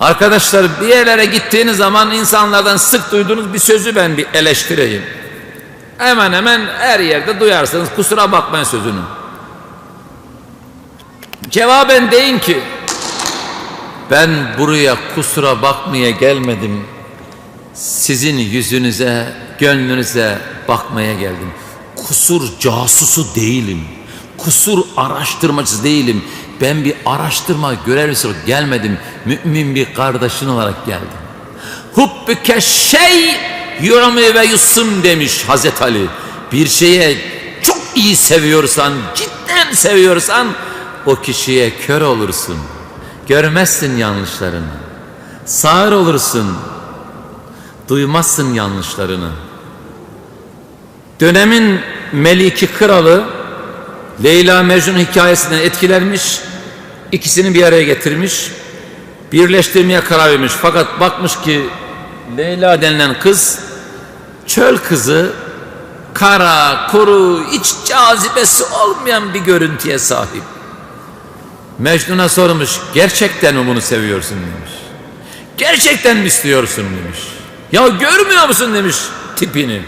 Arkadaşlar bir yerlere gittiğiniz zaman insanlardan sık duyduğunuz bir sözü ben bir eleştireyim. Hemen hemen her yerde duyarsınız kusura bakmayın sözünü. Cevaben deyin ki ben buraya kusura bakmaya gelmedim. Sizin yüzünüze, gönlünüze bakmaya geldim. Kusur casusu değilim. Kusur araştırmacısı değilim. Ben bir araştırma görevlisi olarak gelmedim. Mümin bir kardeşin olarak geldim. Hubbüke şey yurami ve yusum demiş Hazreti Ali. Bir şeye çok iyi seviyorsan, cidden seviyorsan o kişiye kör olursun. Görmezsin yanlışlarını. Sağır olursun. Duymazsın yanlışlarını. Dönemin Meliki kralı Leyla Mecnun hikayesinden etkilenmiş. ikisini bir araya getirmiş. Birleştirmeye karar vermiş. Fakat bakmış ki Leyla denilen kız çöl kızı kara, kuru, hiç cazibesi olmayan bir görüntüye sahip. Mecnun'a sormuş, gerçekten mi bunu seviyorsun demiş. Gerçekten mi istiyorsun demiş. Ya görmüyor musun demiş tipini.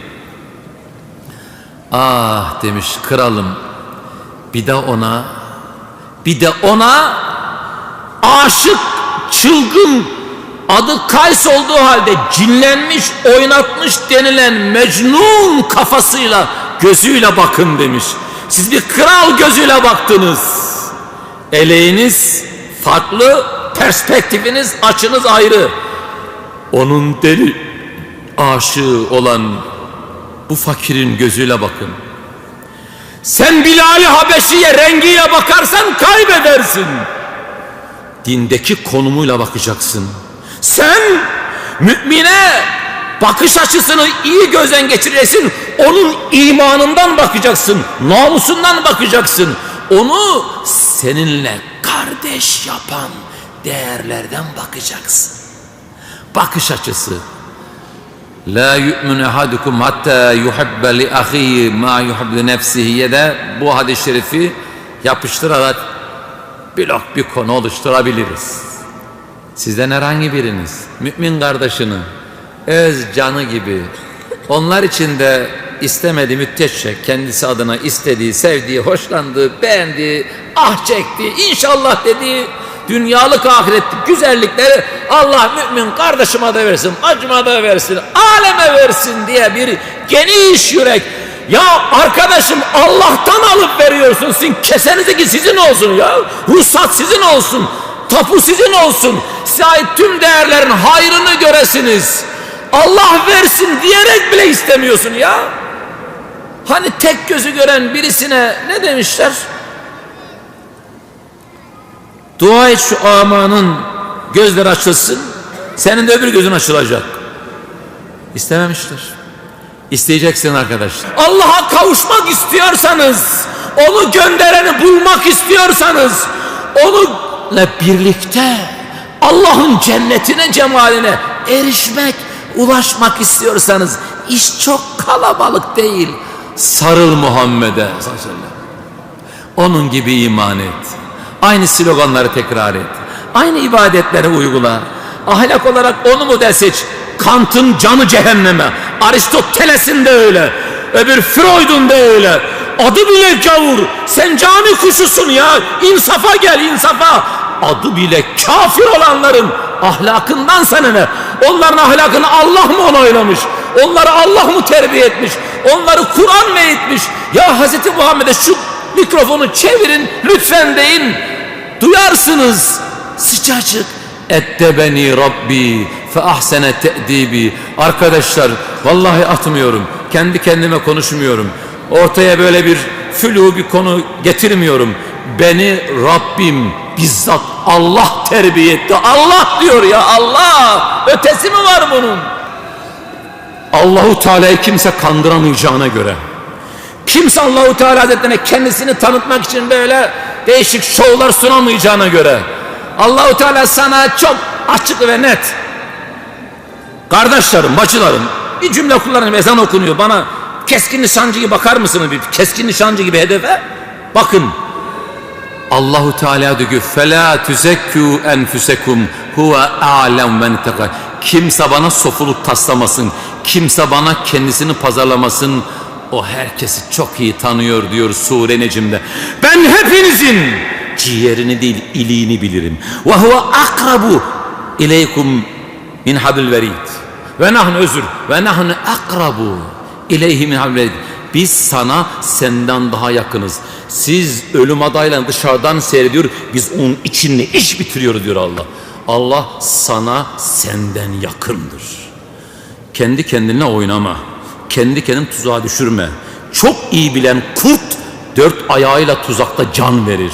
Ah demiş kralım bir de ona bir de ona aşık çılgın adı Kays olduğu halde cinlenmiş oynatmış denilen Mecnun kafasıyla gözüyle bakın demiş. Siz bir kral gözüyle baktınız. Eleğiniz farklı, perspektifiniz, açınız ayrı. Onun deli aşığı olan bu fakirin gözüyle bakın. Sen Bilal-i Habeşi'ye rengiyle bakarsan kaybedersin. Dindeki konumuyla bakacaksın. Sen mümine bakış açısını iyi gözden geçireceksin. Onun imanından bakacaksın. Namusundan bakacaksın. Onu seninle kardeş yapan değerlerden bakacaksın. Bakış açısı. La yu'minu ahadukum hatta yuhibbe li ahihi ma yuhibbu nefsihi. De bu hadis-i şerifi yapıştırarak blok bir konu oluşturabiliriz. Sizden herhangi biriniz? Mümin kardeşini öz canı gibi. Onlar için de istemedi müddetçe kendisi adına istediği, sevdiği, hoşlandığı, beğendiği, ah çektiği, inşallah dediği dünyalık ahiretlik güzellikleri Allah mümin kardeşime de versin, acıma da versin, aleme versin diye bir geniş yürek. Ya arkadaşım Allah'tan alıp veriyorsun. Sizin kesenize ki sizin olsun ya. Ruhsat sizin olsun. Tapu sizin olsun. Size ait tüm değerlerin hayrını göresiniz. Allah versin diyerek bile istemiyorsun ya. Hani tek gözü gören birisine ne demişler? Dua et şu amanın gözleri açılsın. Senin de öbür gözün açılacak. İstememişler. İsteyeceksin arkadaşlar. Allah'a kavuşmak istiyorsanız, onu göndereni bulmak istiyorsanız, onunla birlikte Allah'ın cennetine, cemaline erişmek, ulaşmak istiyorsanız iş çok kalabalık değil. Sarıl Muhammed'e. Onun gibi iman et. Aynı sloganları tekrar et. Aynı ibadetleri uygula. Ahlak olarak onu model seç. Kant'ın canı cehenneme. Aristoteles'in de öyle. Öbür Freud'un da öyle. Adı bile gavur. Sen cami kuşusun ya. İnsafa gel insafa. Adı bile kafir olanların ahlakından sana ne? Onların ahlakını Allah mı onaylamış? Onları Allah mı terbiye etmiş? Onları Kur'an mı eğitmiş? Ya Hazreti Muhammed'e şu mikrofonu çevirin lütfen deyin. Duyarsınız sıcacık. Ettebeni Rabbi fe ahsene te'dibi. Arkadaşlar vallahi atmıyorum. Kendi kendime konuşmuyorum. Ortaya böyle bir flu bir konu getirmiyorum. Beni Rabbim bizzat Allah terbiye etti. Allah diyor ya Allah. Ötesi mi var bunun? Allahu Teala'yı kimse kandıramayacağına göre kimse Allahu Teala Hazretlerine kendisini tanıtmak için böyle değişik şovlar sunamayacağına göre Allahu Teala sana çok açık ve net kardeşlerim, bacılarım bir cümle kullanayım ezan okunuyor bana keskin nişancı gibi bakar mısınız bir keskin nişancı gibi hedefe bakın Allahu Teala diyor fela tuzekku enfusekum huve alem men. Kimse bana sofuluk taslamasın. Kimse bana kendisini pazarlamasın. O herkesi çok iyi tanıyor diyor sure Necim'de. Ben hepinizin ciğerini değil iliğini bilirim. Ve huve akrabu ileykum min hablil verid. Ve nahnu özür. Ve nahnu akrabu ileyhi min hablil verid. Biz sana senden daha yakınız. Siz ölüm adayla dışarıdan seyrediyor. Biz onun içinde iş bitiriyoruz diyor Allah. Allah sana senden yakındır. Kendi kendine oynama. Kendi kendini tuzağa düşürme. Çok iyi bilen kurt dört ayağıyla tuzakta can verir.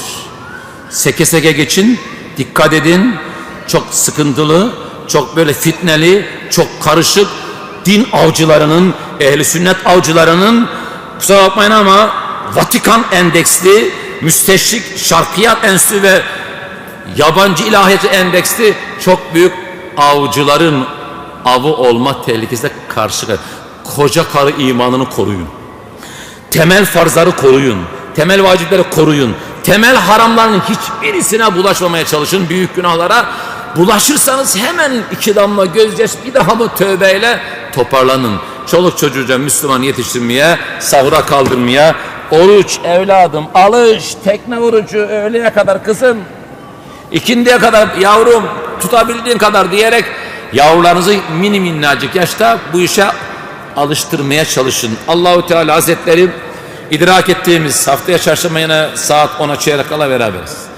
Seke seke geçin. Dikkat edin. Çok sıkıntılı, çok böyle fitneli, çok karışık din avcılarının, ehli sünnet avcılarının kusura bakmayın ama Vatikan endeksli, müsteşrik, şarkiyat enstitü ve yabancı ilahiyatı endeksli çok büyük avcıların avı olma tehlikesine karşı koca karı imanını koruyun. Temel farzları koruyun. Temel vacipleri koruyun. Temel haramların hiçbirisine bulaşmamaya çalışın. Büyük günahlara bulaşırsanız hemen iki damla gözyaş bir daha mı tövbeyle toparlanın. Çoluk çocuğuca Müslüman yetiştirmeye, sahura kaldırmaya, oruç evladım alış, tekne orucu öğleye kadar kızım, ikindiye kadar yavrum tutabildiğin kadar diyerek yavrularınızı mini minnacık yaşta bu işe alıştırmaya çalışın. Allahu Teala Hazretleri idrak ettiğimiz haftaya çarşamba yine saat 10'a çeyrek kala beraberiz.